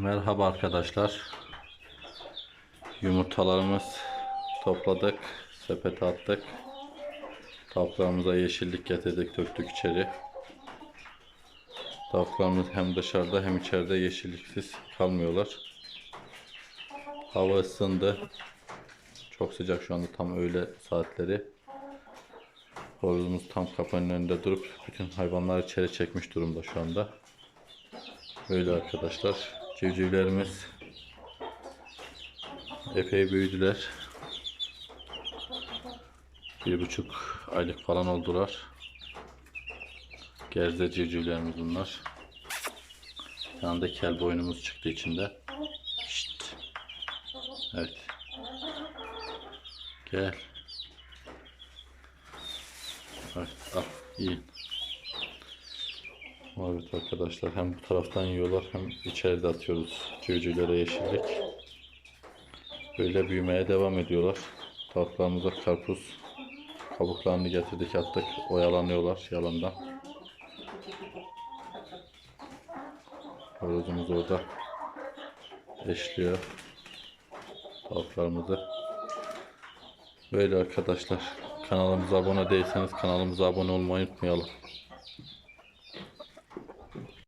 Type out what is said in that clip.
Merhaba arkadaşlar. Yumurtalarımız topladık, sepete attık. Tavuklarımıza yeşillik getirdik, döktük içeri. Tavuklarımız hem dışarıda hem içeride yeşilliksiz kalmıyorlar. Hava ısındı. Çok sıcak şu anda tam öğle saatleri. Horozumuz tam kapının önünde durup bütün hayvanları içeri çekmiş durumda şu anda. Böyle arkadaşlar. Civcivlerimiz epey büyüdüler. Bir buçuk aylık falan oldular. Gerze civcivlerimiz bunlar. Yanında kel boynumuz çıktı içinde. Şşt. Evet. Gel. Evet, al, yiyin. Evet arkadaşlar hem bu taraftan yiyorlar hem içeride atıyoruz civcivlere yeşillik. Böyle büyümeye devam ediyorlar. Tavuklarımıza karpuz kabuklarını getirdik attık oyalanıyorlar yalandan. Horozumuz orada eşliyor tavuklarımızı. Böyle arkadaşlar kanalımıza abone değilseniz kanalımıza abone olmayı unutmayalım.